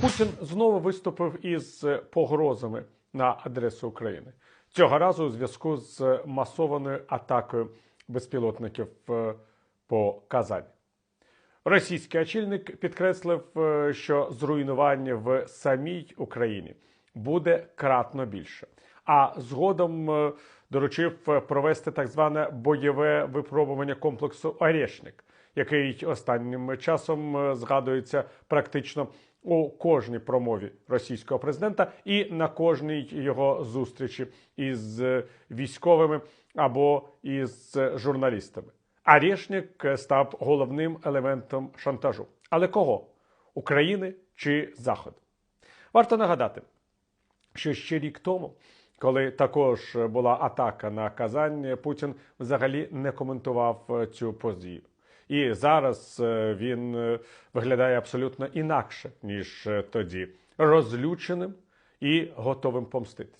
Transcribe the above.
Путін знову виступив із погрозами на адресу України. Цього разу у зв'язку з масованою атакою безпілотників е, по Казані. Російський очільник підкреслив, е, що зруйнування в самій Україні буде кратно більше. А згодом е, доручив е, провести так зване бойове випробування комплексу Орешник, який останнім часом е, згадується практично у кожній промові російського президента і на кожній його зустрічі із військовими або із журналістами. Арешник став головним елементом шантажу. Але кого? України чи Заходу? Варто нагадати, що ще рік тому, коли також була атака на Казань, Путін взагалі не коментував е, цю подію. І зараз е, він е, виглядає абсолютно інакше, ніж тоді, розлюченим і готовим помститись.